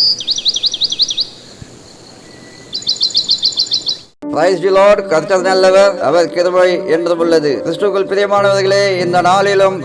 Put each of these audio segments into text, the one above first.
あ! Praise the Lord கர்த்தர் நல்லவர் அவர் கிருபை என்றும் உள்ளது கிறிஸ்துக்குள் பிரியமானவர்களே இந்த நாளிலும்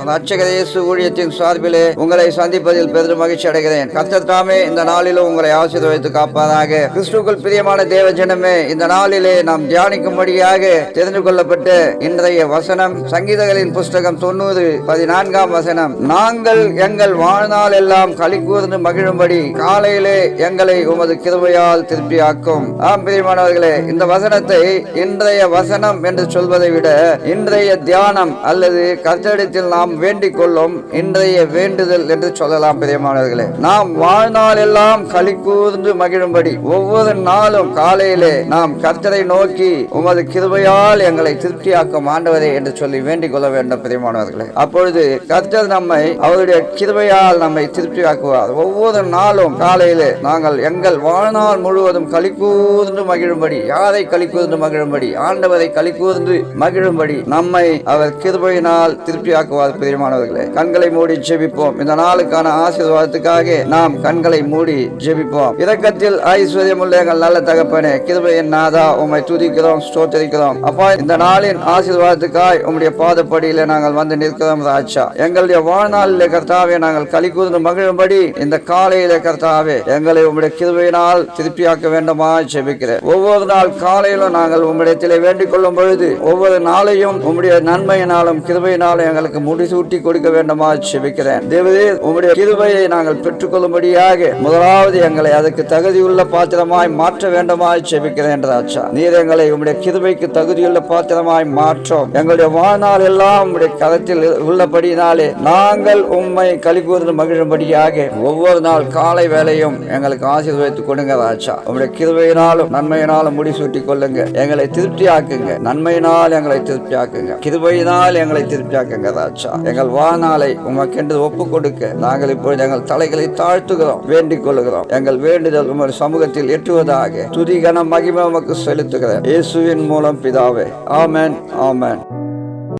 இயேசு ஊழியத்தின் சார்பிலே உங்களை சந்திப்பதில் பெரும் மகிழ்ச்சி அடைகிறேன். கர்த்தர் தாமே இந்த நாளிலும் உங்களை ஆசீர்வதித்து காப்பாதாக கிறிஸ்துக்குள் பிரியமான தேவ ஜனமே இந்த நாளிலே நாம் தியானிக்கும்படியாக தெரிந்து கொள்ளப்பட்ட இன்றைய வசனம் சங்கீதங்களின் புஸ்தகம் தொண்ணூறு பதினான்காம் வசனம். நாங்கள் எங்கள் வாழ்நாள் எல்லாம் களி கூர்ந்து மகிழும்படி காலையிலே எங்களை உமது கிருபையால் திருப்பியாக்கும் ஆம் பிரியமானவர்களே இந்த வசனத்தை இன்றைய வசனம் என்று சொல்வதை விட இன்றைய தியானம் அல்லது கர்த்தரிடத்தில் நாம் வேண்டிக் கொள்ளும் இன்றைய வேண்டுதல் என்று சொல்லலாம் பிரியமானவர்களே. நாம் வாழ்நாள் எல்லாம் களி கூர்ந்து மகிழும்படி ஒவ்வொரு நாளும் காலையிலே நாம் கர்த்தரை நோக்கி உமது கிருபையால் எங்களை திருப்தியாக்கும் ஆண்டவரே என்று சொல்லி வேண்டிக் கொள்ள வேண்டும் பிரியமானவர்களே. அப்பொழுது கர்த்தர் நம்மை அவருடைய கிருபையால் நம்மை திருப்தியாக்குவார். ஒவ்வொரு நாளும் காலையிலே நாங்கள் எங்கள் வாழ்நாள் முழுவதும் களி கூர்ந்து மகிழும்படி யாரை களி கூர்ந்து மகிழும்படி. ஆண்டவரை களி கூர்ந்து மகிழும்படி. நம்மை அவர் கிருபையினால் திருப்தியாக்குவார் பிரியமானவர்களே. கண்களை மூடி ஜெபிப்போம். இந்த நாளுக்கான ஆசீர்வாதத்துக்காக நாம் கண்களை மூடி ஜெபிப்போம். இரக்கத்தில் ஐஸ்வர்யமுள்ள எங்கள் நல்ல தகப்பனே கிருபையின் நாதா உம்மை துதிக்கிறோம் ஸ்தோத்தரிக்கிறோம். அப்பா இந்த நாளின் ஆசீர்வாதத்துக்காய் உம்முடைய பாதப்படியில நாங்கள் வந்து நிற்கிறோம் ராஜா. எங்களுடைய வாழ்நாளிலே கர்த்தாவே நாங்கள் களி கூர்ந்து மகிழும்படி இந்த காலையிலே கர்த்தாவே எங்களை உம்முடைய கிருபையினால் திருப்தியாக்க வேண்டுமா ஜெபிக்கிறேன். ஒவ்வொரு நாள் காலையிலும் நாங்கள் உம்மிடத்திலே வேண்டிக் கொள்ளும் பொழுது ஒவ்வொரு நாளையும் உம்முடைய நன்மையினாலும் கிருபையினாலும் எங்களுக்கு முடிசூட்டி கொடுக்க வேண்டுமா செபிக்கிறேன் தேவதே உம்முடைய கிருபையை நாங்கள் பெற்றுக்கொள்ளும்படியாக முதலாவது எங்களை அதுக்கு தகுதியுள்ள பாத்திரமாய் மாற்ற வேண்டுமா செபிக்கிறேன் ராஜா நீர் எங்களை உம்முடைய கிருபைக்கு தகுதியுள்ள பாத்திரமாய் மாற்றோம் எங்களுடைய வாழ்நாள் எல்லாம் உம்முடைய கரத்தில் உள்ளபடியினாலே நாங்கள் உம்மை களி மகிழும்படியாக ஒவ்வொரு நாள் காலை வேலையும் எங்களுக்கு ஆசீர்வதித்துக் கொடுங்க ராஜா. உம்முடைய கிருபையினாலும் நன்மையினாலும் முடிசூட்டி கொள்ளுங்க எங்களை திருப்தியாக்குங்க. நன்மையினால் எங்களை திருப்தியாக்குங்க. கிருபையினால் எங்களை திருப்தியாக்குங்க ராஜா. எங்கள் வாழ்நாளை உமக்கென்று ஒப்பு கொடுக்க நாங்கள் இப்பொழுது எங்கள் தலைகளை தாழ்த்துகிறோம் வேண்டிக் கொள்கிறோம் எங்கள் வேண்டுதல் உமது சமூகத்தில் எட்டுவதாக துதிகன மகிமை உமக்கு செலுத்துகிறேன். இயேசுவின் மூலம் பிதாவே. ஆமேன் ஆமேன்.